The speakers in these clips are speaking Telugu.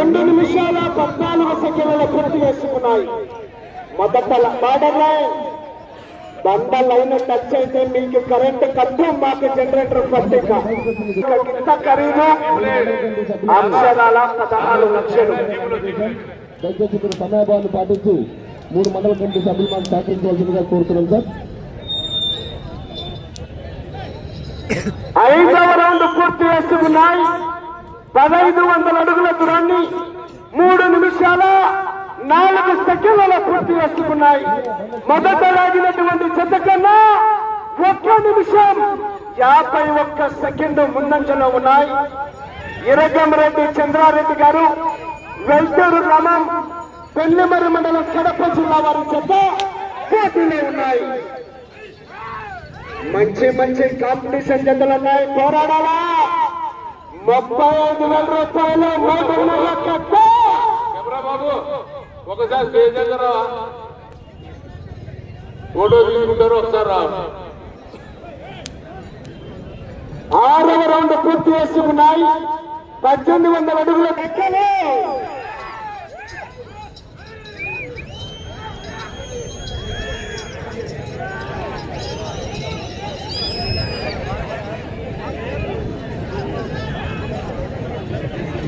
రెండు నిమిషాల పద్నాలుగు సెకండ్ల పూర్తి చేసుకున్నాయి మొదట బార్డర్ లైన్. బండ లైన్ టచ్ అయితే మీకు కరెంట్ కట్టు మాకు జనరేటర్ పట్టిక. ఇంత ఖరీదు. అక్షరాల పదహారు లక్షలు. దయచేసి సమయభావాన్ని పాటించి మూడు మండల కమిటీ సభ్యులు మాకు సహకరించవలసిందిగా కోరుతున్నాం సార్. ఐదవ రౌండ్ పూర్తి చేసుకున్నాయి. పదహైదు వందల అడుగుల దూరాన్ని మూడు నిమిషాల నాలుగు సెకండ్ల పూర్తి చేసుకున్నాయి. మొదట లాగినటువంటి చెత్త కన్నా ఒక్క నిమిషం యాభై ఒక్క సెకండ్ ముందంజలో ఉన్నాయి. ఇరగంరెడ్డి చంద్రారెడ్డి గారు వెల్టూరు గ్రామం పెళ్ళిమరి మండలం కడప జిల్లా వారి చెత్త పోటీలో ఉన్నాయి. మంచి మంచి కాంపిటీషన్ జతలు ఉన్నాయి. పోరాడాలా? ముప్పై ఐదు వేల రూపాయలు బాబు ఒకసారి స్టేజ్ దగ్గర ఫోటో తీసుకుంటారు ఒకసారి రా. ఆరవ రౌండ్ పూర్తి చేసుకున్నాయి. పద్దెనిమిది వందల అడుగుల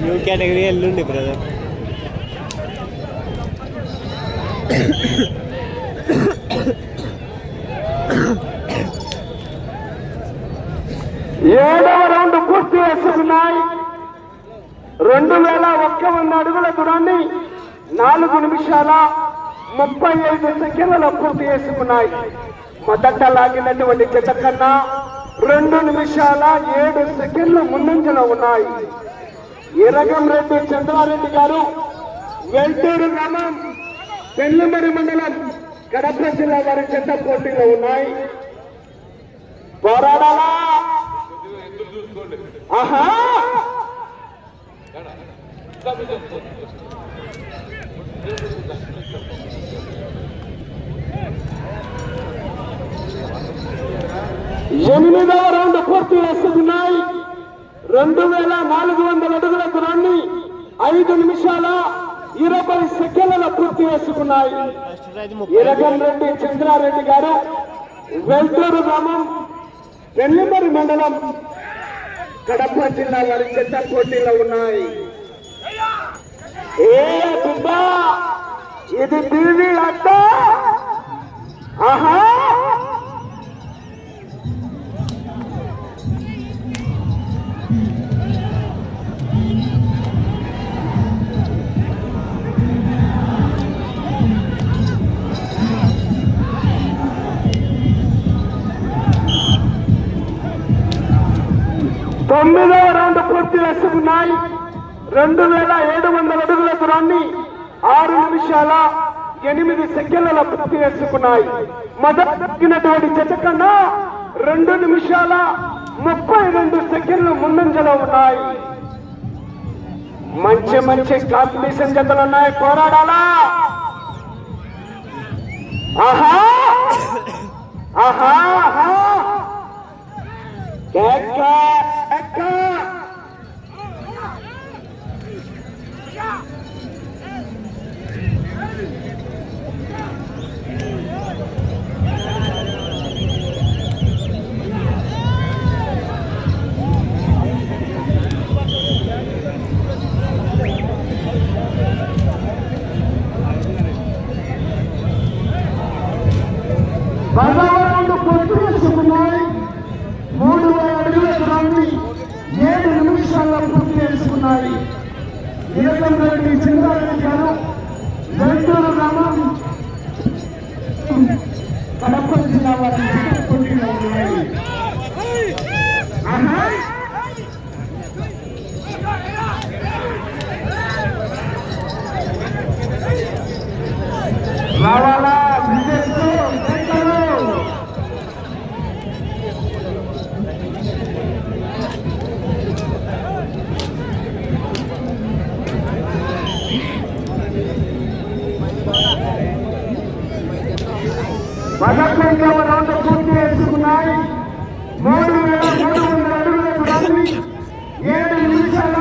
న్యూ కేటగిరీ ఎల్లుండి బ్రదర్ ఏడవ రౌండ్ పూర్తి చేసుకున్నాయి రెండు వేల ఒక్క వంద అడుగుల దూరాన్ని నాలుగు నిమిషాల ముప్పై ఐదు సెకండ్లలో పూర్తి చేసుకున్నాయి మొదట లాగినటువంటి జత కన్నా రెండు నిమిషాల ఏడు సెకండ్లు ముందంజలో ఉన్నాయి. ఇరగం రెడ్డి చంద్రారెడ్డి గారు? వెంటూరు గ్రామం పెళ్ళిమరి మండలం కడప జిల్లా వారి చెత్త పోటీలో ఉన్నాయి. పోరాడాలా? ఆహా! ఎనిమిదవ రౌండ్ పూర్తి వస్తున్నాయి రెండు వేల నాలుగు వందల అడుగుల దూరాన్ని ఐదు నిమిషాల ఇరవై సెకండ్ల పూర్తి చేసుకున్నాయి. ఫస్ట్ ఇరగం రెడ్డి చంద్రారెడ్డి గారు వెల్టూరు గ్రామం వెల్లిమరి మండలం కడప జిల్లా వారి చెత్త పోటీలో ఉన్నాయి. ఏ బిడ్డ? ఇది బీవీ అడ్డ ఆహా! పూర్తి రెండు వేల ఏడు వందల అడుగుల దూరాన్ని ఆరు నిమిషాల ఎనిమిది సెకండ్ల పూర్తి చేసుకున్నాయి. మొదటినటువంటి జత కన్నా రెండు నిమిషాల ముప్పై రెండు సెకండ్లు ముందంజలో ఉన్నాయి. మంచి మంచి కాంపిటీషన్ జతలు ఉన్నాయి. పోరాడాలా? ఆహా! ఆహా! ఆహా! గ్రామం కడప జిల్లా వారి కార్యక్రమ దాంట్లో పూర్తి చేసుకున్నాయి. మూడు వేల మూడు వందల అడుగులకు రండి ఏడు నిమిషాల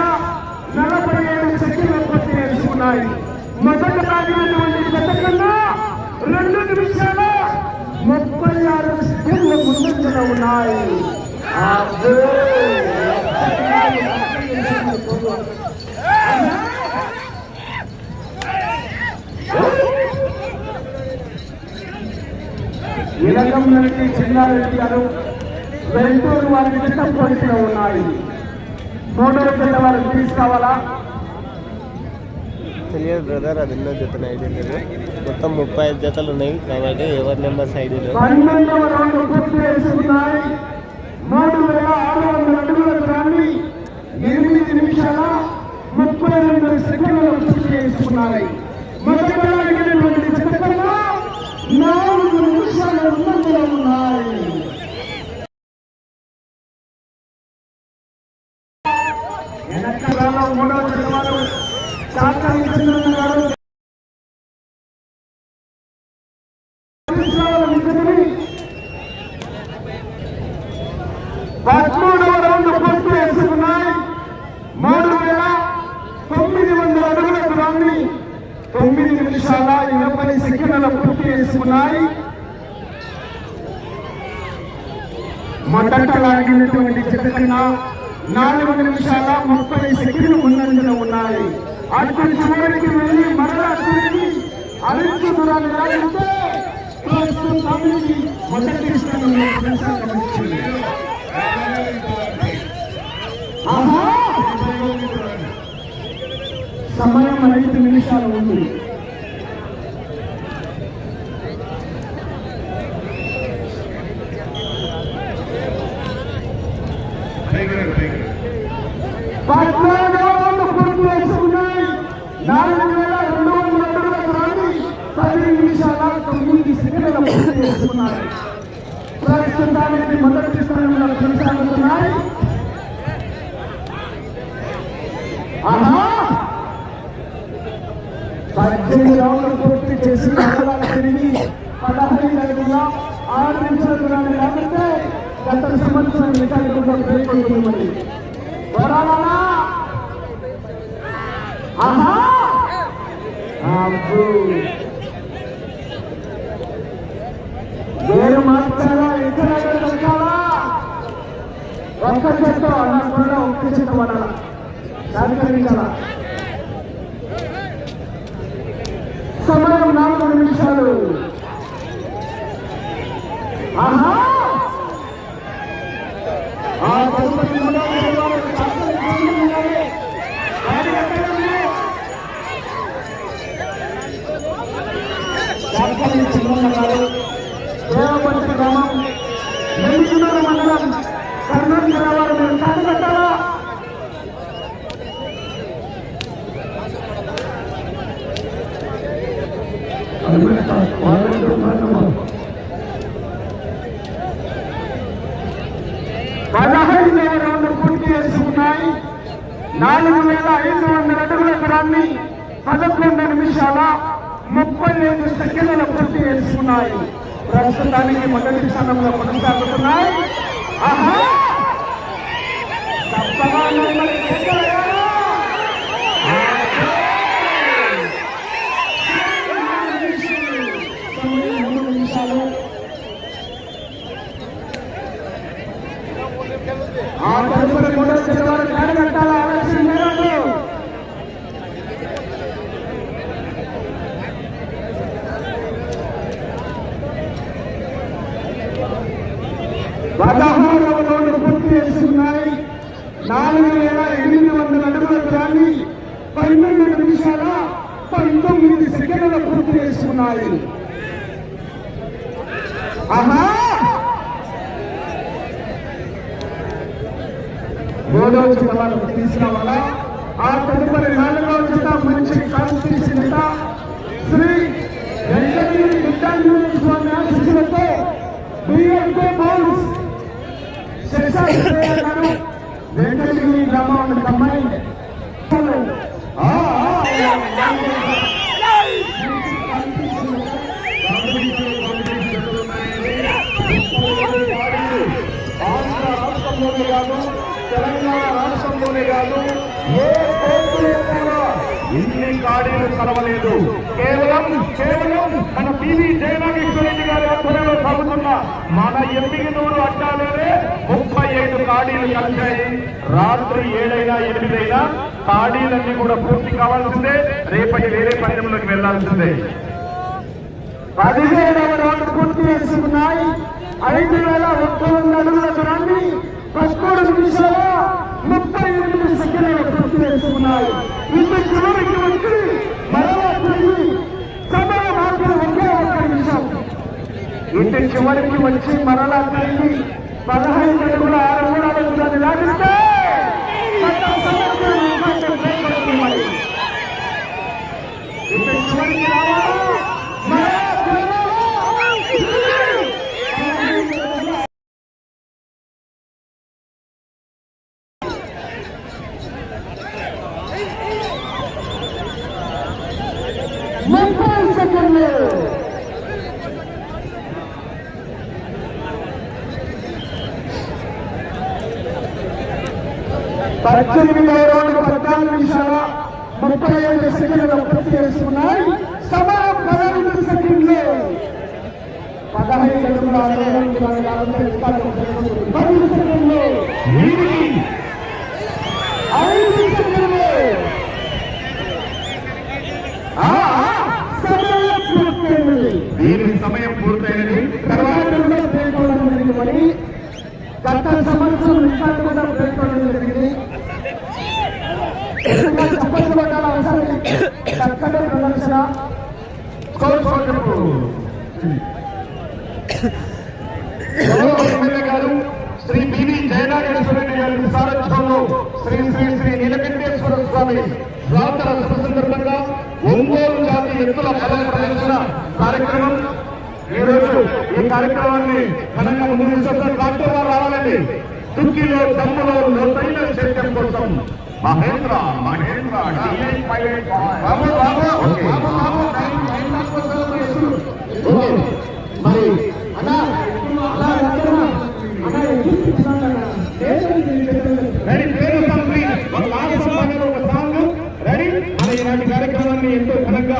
నలభై ఏడు సెకండ్లు పూర్తి చేసుకున్నాయి. మొదట సాగినటువంటి గత రెండు నిమిషాల ముప్పై ఆరు సెకండ్లు ముందంజన ఉన్నాయి. నుండి చిన్నారెడ్డి గారు వెంటూరు వారి చిత్త పోటీలో ఉన్నాయి. మూడో కింద వారికి తీసుకోవాలా తెలియదు బ్రదర్ అది ఎన్నో జతలు లేదు మొత్తం ముప్పై ఐదు జతలు ఉన్నాయి. కాబట్టి ఎవరి నెంబర్స్ దూరాన్ని ఎనిమిది నిమిషాల ముప్పై రెండు సెకండ్లు పూర్తి చేసుకున్నాయి మొదటి గారు నిమిషాల పదమూడవ రౌండ్ పూర్తి చేసుకున్నాయి మూడు వేల తొమ్మిది వందల అడుగుల దూరాన్ని తొమ్మిది నిమిషాల ఇరవై సెకండ్ల పూర్తి చేసుకున్నాయి. మొదట లాగినటువంటి చిత్తకన్నా నాలుగు నిమిషాల ముప్పై సెకండ్లు ముందంజలో ఉన్నాయి. అటు చివరికి వెళ్ళి మరలా తిరిగి అరెస్టు దూరాన్ని లాగితే మొదటి స్థానంలో సమయం ఐదు నిమిషాలు ఉంది పద్నాలుగు పూర్తి చేసుకున్నాయి నాలుగు వేల రెండు వందల అడుగుల పది నిమిషాల తొమ్మిది సెకండ్ల పూర్తి ప్రస్తుతానికి మొదటి స్థానంలో కొనసాగుతున్నాయి ఆహా! పద్దెనిమిది రౌండ్లు పూర్తి చేసి మండలాలు తిరిగి పదహైదు అడుగుల ఆరు నిమిషాలు దూరాన్ని లేకపోతే గత సంవత్సరం రికార్డు ఆహా అబ్బో. వేరు ఇతర దొరకాలా ఒక్క అన్నకుండా ఒక్క సహకరించాలా సమయం నాలుగు నిమిషాలు ఆహా ఆ తదుపరి మూడవ నిమిషాలు చక్కని గోళ్ళు ఉన్నాయి. వారి ఎక్కడంలో చక్కని చిన్న గారు దేవపల్లి గ్రామం నెల్లికున్నర మండలం కర్నూలు జిల్లా వారు మేము కాకపెట్టాలా పదహైదు వేల పూర్తి చేసుకున్నాయి నాలుగు వేల ఐదు వందల అడుగుల ఎకరాన్ని పదకొండు నిమిషాల ముప్పై ఐదు సెకండ్ల పూర్తి చేసుకున్నాయి ప్రస్తుతానికి మొదటి స్థానంలో కొనసాగుతున్నాయి ఆహా! ఆ తదుపరి మూడో చదవాలి కాడగట్టాల ఆలస్యం లేదు పదహారవ రోడ్లు పూర్తి చేస్తున్నాయి నాలుగు వేల ఎనిమిది వందల అడుగుల దూరాన్ని పన్నెండు నిమిషాల పంతొమ్మిది సెకండ్ల పూర్తి చేస్తున్నాయి ఆహా మూడవ జత వాళ్ళకు తీసుకురావాలా? ఆ తదుపరి నాలుగవ జత మంచి కాంపిటీషన్ జత శ్రీ వెంకటగిరి విద్యార్థి స్వామి ఆశీస్సులతో బిఎంకే బౌల్స్. శేషాశ్రయ గారు వెంకటగిరి గ్రామానికి అమ్మాయి. తెలంగాణ రాష్ట్రంలోనే కాదు ఏ కోర్టులో కూడా ఇన్ని ఖాళీలు కలవలేదు కేవలం కేవలం మన పివి జయనాగేశ్వరరెడ్డి గారి ఆధ్వర్యంలో సాగుతున్న మన ఎమ్మిగినూరు అడ్డాలోనే ముప్పై ఐదు ఖాళీలు కలిశాయి. రాత్రి ఏడైనా ఎనిమిదైనా ఖాళీలన్నీ కూడా పూర్తి కావాల్సిందే. రేపటి వేరే పందెంలోకి వెళ్ళాల్సిందే పదిహేడవ రౌండ్ పూర్తి చేసుకున్నాయి. ఐదు వేల ఒక్క వందల అడుగుల దూరాన్ని పదకొండు నిమిషాల ముప్పై ఎనిమిది సెకండ్లు పూర్తి చేసుకున్నాయి. ఇంత చివరికి వచ్చి మరలా తిరిగి సమయ మార్పులు ఒకే ఒక్క నిమిషం. ఇంటి చివరికి వచ్చి మరలా తిరిగి పదహైదు అడుగుల ఆరు మూడు అడుగులను లాగిస్తే మొత్తం సమస్యలు ఇంకా బ్రేక్ అవుతున్నాయి. ఇంటి చివరికి రావాలా మరలా తిరగాలా? ముప్పై సెకండ్లు పద్దెనిమిదవ రోజు పద్నాలుగు నిమిషాల ముప్పై ఐదు సెకండ్లు పూర్తి చేసుకున్నాయి సమయం పదహైదు సెకండ్లు. పదహైదు పది సెకండ్లు ఐదు సెకండ్లు. సమయం పూర్తయింది. దీని సమయం పూర్తయినది తర్వాత కూడా పేర్కొనడం జరిగింది. గత సంవత్సరం కూడా పేర్కొనడం జరిగింది. గారు శ్రీ బివి జయనాగేశ్వరరెడ్డి గారి సారథ్యంలో శ్రీ శ్రీ శ్రీ నీలకంఠేశ్వర స్వామి సందర్భంగా ఒంగోలు జాతి ఎత్తుల బల ప్రదర్శన కార్యక్రమం ఈ రోజు ఈ కార్యక్రమాన్ని ఘనంగా ముందు డాక్టర్ గారు రావాలండి. దుక్కిలో దమ్ములో లోతైన చర్చం కోసం. మహేంద్ర మహేంద్ర బాబు బాబు బాబు. బాబు మరి అలా అలా రెడీ పేరు కంప్లీట్ ఒక లాస్ట్ సమయంలో ఒక సాంగ్. రెడీ మన ఎంతో ఘనంగా